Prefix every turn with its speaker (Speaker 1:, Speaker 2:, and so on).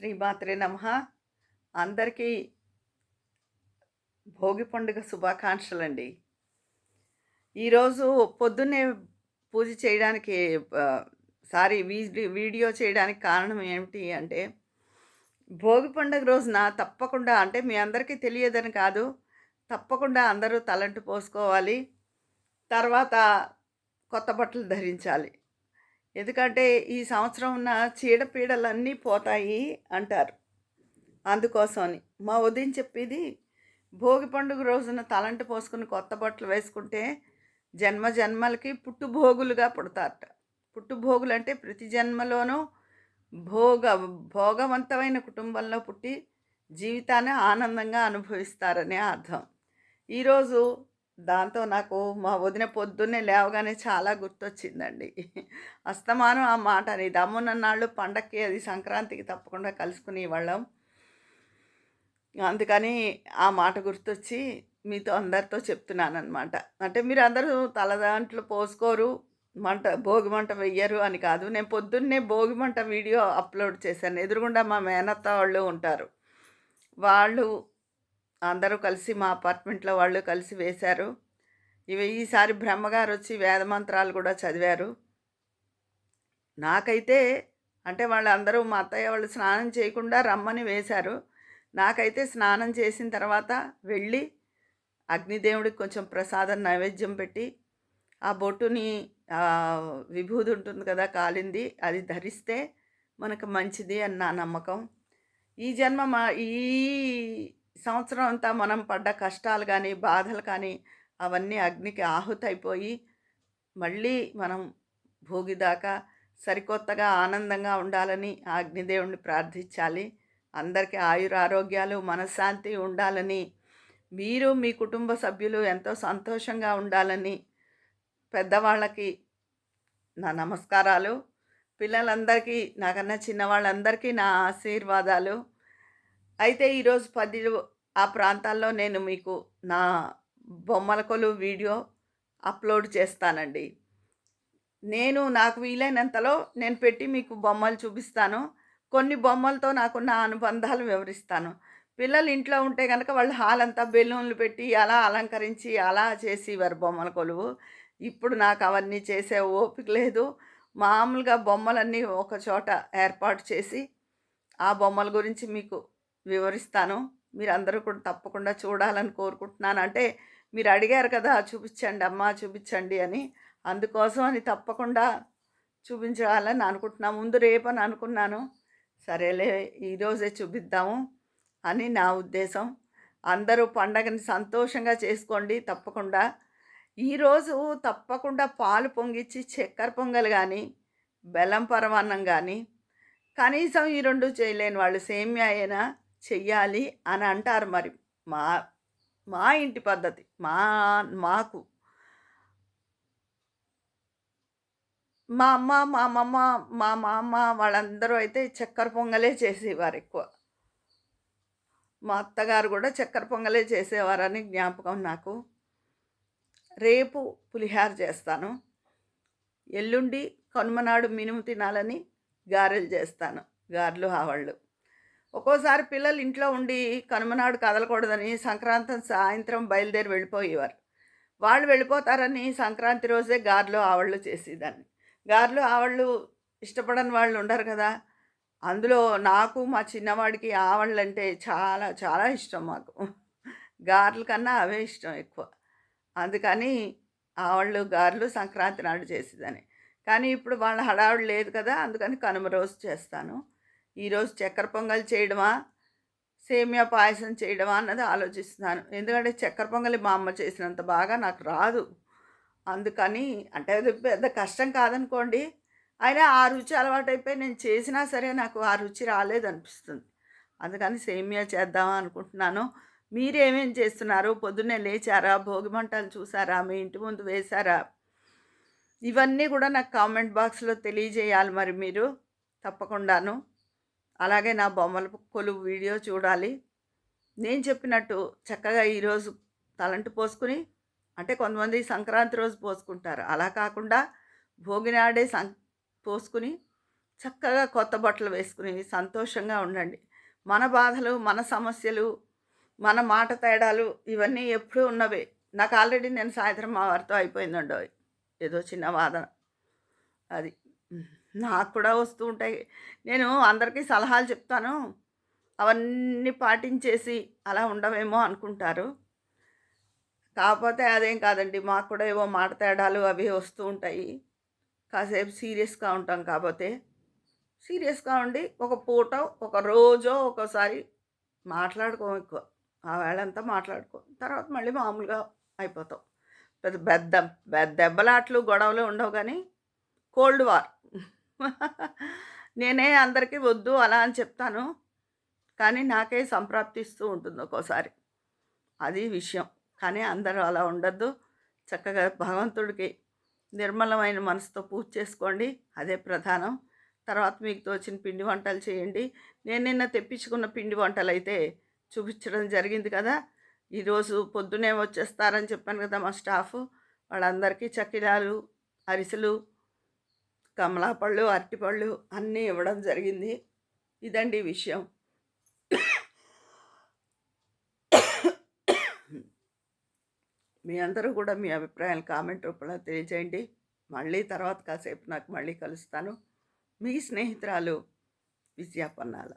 Speaker 1: శ్రీమాత్రే నమ. అందరికీ భోగి పండుగ శుభాకాంక్షలండి. ఈరోజు పొద్దున్నే పూజ చేయడానికి సారీ వీడియో చేయడానికి కారణం ఏమిటి అంటే భోగి పండుగ రోజున తప్పకుండా అంటే మీ అందరికీ తెలియదని కాదు తప్పకుండా అందరూ తలంటు పోసుకోవాలి తర్వాత కొత్త బట్టలు ధరించాలి. ఎందుకంటే ఈ సంవత్సరం ఉన్న చీడపీడలన్నీ పోతాయి అంటారు. అందుకోసమని మా ఉదయం చెప్పేది భోగి పండుగ రోజున తలంటు పోసుకుని కొత్త బట్టలు వేసుకుంటే జన్మ జన్మలకి పుట్టుభోగులుగా పుడతారట. పుట్టుభోగులు అంటే ప్రతి జన్మలోనూ భోగ భోగవంతమైన కుటుంబంలో పుట్టి జీవితాన్ని ఆనందంగా అనుభవిస్తారనే అర్థం. ఈరోజు దాంతో నాకు మా వదిన పొద్దున్నే లేవగానే చాలా గుర్తొచ్చిందండి. అస్తమానం ఆ మాట దమ్మున్న నాళ్ళు పండక్కి అది సంక్రాంతికి తప్పకుండా కలుసుకుని వాళ్ళం. అందుకని ఆ మాట గుర్తొచ్చి మీతో అందరితో చెప్తున్నాను అంటే మీరు అందరూ తలదాంట్లో పోసుకోరు మంట భోగి మంట వెయ్యరు అని కాదు. నేను పొద్దున్నే భోగి మంట వీడియో అప్లోడ్ చేశాను. ఎదురుగుండా మా మేనత్త వాళ్ళు ఉంటారు. వాళ్ళు అందరూ కలిసి మా అపార్ట్మెంట్లో వాళ్ళు కలిసి వేశారు. ఇవి ఈసారి బ్రహ్మగారు వచ్చి వేదమంత్రాలు కూడా చదివారు. నాకైతే అంటే వాళ్ళందరూ మా అత్తయ్య వాళ్ళు స్నానం చేయకుండా రమ్మని వేశారు. నాకైతే స్నానం చేసిన తర్వాత వెళ్ళి అగ్నిదేవుడికి కొంచెం ప్రసాదం నైవేద్యం పెట్టి ఆ బొట్టుని విభూది ఉంటుంది కదా కాలింది అది ధరిస్తే మనకు మంచిది అని నా నమ్మకం. ఈ జన్మ మా ఈ సంవత్సరం అంతా మనం పడ్డ కష్టాలు కానీ బాధలు కానీ అవన్నీ అగ్నికి ఆహుతైపోయి మళ్ళీ మనం భోగిదాకా సరికొత్తగా ఆనందంగా ఉండాలని ఆ అగ్నిదేవుణ్ణి ప్రార్థించాలి. అందరికీ ఆయుర ఆరోగ్యాలు మనశ్శాంతి ఉండాలని మీరు మీ కుటుంబ సభ్యులు ఎంతో సంతోషంగా ఉండాలని పెద్దవాళ్ళకి నా నమస్కారాలు. పిల్లలందరికీ నాకన్నా చిన్నవాళ్ళందరికీ నా ఆశీర్వాదాలు. అయితే ఈరోజు పది ఆ ప్రాంతాల్లో నేను మీకు నా బొమ్మల కొలువు వీడియో అప్లోడ్ చేస్తానండి. నేను నాకు వీలైనంతలో నేను పెట్టి మీకు బొమ్మలు చూపిస్తాను. కొన్ని బొమ్మలతో నాకు నా అనుబంధాలు వివరిస్తాను. పిల్లలు ఇంట్లో ఉంటే కనుక వాళ్ళు హాల్ అంతా బెలూన్లు పెట్టి అలా అలంకరించి అలా చేసేవారు బొమ్మల కొలువు ఇప్పుడు నాకు అవన్నీ చేసే ఓపిక లేదు. మామూలుగా బొమ్మలన్నీ ఒక చోట ఏర్పాటు చేసి ఆ బొమ్మల గురించి మీకు వివరిస్తాను. మీరు అందరూ కూడా తప్పకుండా చూడాలని కోరుకుంటున్నాను. అంటే మీరు అడిగారు కదా చూపించండి అమ్మా చూపించండి అని. అందుకోసం అని తప్పకుండా చూపించాలని అనుకుంటున్నాను ముందు రేపని అనుకున్నాను. సరేలే ఈరోజే చూపిద్దాము అని నా ఉద్దేశం. అందరూ పండగని సంతోషంగా చేసుకోండి తప్పకుండా. ఈరోజు తప్పకుండా పాలు పొంగిచ్చి చక్కెర పొంగల్ కానీ బెల్లం పరమాన్నం కానీ కనీసం ఈ రెండు చేయలేని వాళ్ళు సేమ్యా అయినా చెయ్యాలి అని అంటారు మరి. మా మా ఇంటి పద్ధతి మా మాకు. మా అమ్మ మా అమ్మమ్మ మా మామ వాళ్ళందరూ అయితే చక్కెర పొంగలే చేసేవారు ఎక్కువ. మా అత్తగారు కూడా చక్కెర పొంగలే చేసేవారని జ్ఞాపకం నాకు. రేపు పులిహార చేస్తాను. ఎల్లుండి కనుమనాడు మినుము తినాలని గారెలు చేస్తాను. గారెలు హావళ్ళు ఒక్కోసారి పిల్లలు ఇంట్లో ఉండి కనుమనాడు కదలకూడదని సంక్రాంతి సాయంత్రం బయలుదేరి వెళ్ళిపోయేవారు. వాళ్ళు వెళ్ళిపోతారని సంక్రాంతి రోజే గారెలు ఆవళ్ళు చేసేదాన్ని. గారెలు ఆవళ్ళు ఇష్టపడని వాళ్ళు ఉండరు కదా. అందులో నాకు మా చిన్నవాడికి ఆవళ్ళు అంటే చాలా చాలా ఇష్టం మాకు. గారెల కన్నా అవే ఇష్టం ఎక్కువ. అందుకని ఆవళ్ళు గారెలు సంక్రాంతి నాడు చేసేదని కానీ ఇప్పుడు వాళ్ళ హడావుడు లేదు కదా అందుకని కనుమ రోజు చేస్తాను. ఈరోజు చక్కెర పొంగల్ చేయడమా? సేమియా పాయసం చేయడమా అన్నది ఆలోచిస్తున్నాను. ఎందుకంటే చక్కెర పొంగలి మా అమ్మ చేసినంత బాగా నాకు రాదు. అందుకని అంటే అది పెద్ద కష్టం కాదనుకోండి. అయినా ఆ రుచి అలవాటైపోయి నేను చేసినా సరే నాకు ఆ రుచి రాలేదనిపిస్తుంది. అందుకని సేమియా చేద్దామా అనుకుంటున్నాను. మీరేమేం చేస్తున్నారు? పొద్దున్నే లేచారా? భోగి మంటలు చూసారా? మీ ఇంటి ముందు వేశారా? ఇవన్నీ కూడా నాకు కామెంట్ బాక్స్లో తెలియజేయాలి మరి మీరు. తప్పకుండాను. అలాగే నా బొమ్మల కొలువు వీడియో చూడాలి. నేను చెప్పినట్టు చక్కగా ఈరోజు తలంటు పోసుకుని అంటే కొంతమంది సంక్రాంతి రోజు పోసుకుంటారు. అలా కాకుండా భోగి నాడే సం పోసుకుని చక్కగా కొత్త బట్టలు వేసుకుని సంతోషంగా ఉండండి. మన బాధలు మన సమస్యలు మన మాట తేడాలు ఇవన్నీ ఎప్పుడూ ఉన్నవే. నాకు ఆల్రెడీ నేను సాయంత్రం మా వారితో అయిపోయిందండో ఏదో చిన్న వాదన. అది. నాకు కూడా వస్తూ ఉంటాయి. నేను అందరికీ సలహాలు చెప్తాను. అవన్నీ పాటించేసి అలా ఉండవేమో అనుకుంటారు. కాకపోతే అదేం కాదండి మాకు కూడా ఏవో మాట తేడాలు అవి వస్తూ ఉంటాయి. కాసేపు సీరియస్గా ఉంటాం కాకపోతే. సీరియస్గా ఉండి ఒక పూట ఒక రోజో ఒకసారి మాట్లాడుకోం ఎక్కువ. ఆ వేళంతా మాట్లాడుకో తర్వాత మళ్ళీ మామూలుగా అయిపోతాం. పెద్ద పెద్ద పెద్ద దెబ్బలాట్లు గొడవలు ఉండవు కానీ కోల్డ్ వార్ నేనే అందరికీ వద్దు అలా అని చెప్తాను. కానీ నాకే సంప్రాప్తిస్తూ ఉంటుంది ఒక్కోసారి. అది విషయం. కానీ అందరూ అలా ఉండద్దు. చక్కగా భగవంతుడికి నిర్మలమైన మనసుతో పూజ చేసుకోండి. అదే ప్రధానం. తర్వాత మీకు తోచిన పిండి వంటలు చేయండి. నేను నిన్న తెప్పించుకున్న పిండి వంటలు అయితే చూపించడం జరిగింది కదా. ఈరోజు పొద్దునే వచ్చేస్తారని చెప్పాను కదా మా స్టాఫ్. వాళ్ళందరికీ చక్కిలాలు అరిసెలు కమలాపళ్ళు అరటిపళ్ళు అన్నీ ఇవ్వడం జరిగింది. ఇదండి విషయం. మీ అందరూ కూడా మీ అభిప్రాయాలు కామెంట్ రూపంలో తెలియజేయండి. మళ్ళీ తర్వాత కాసేపు నాకు మళ్ళీ కలుస్తాను. మీ స్నేహితురాలు విజయాపన్నాల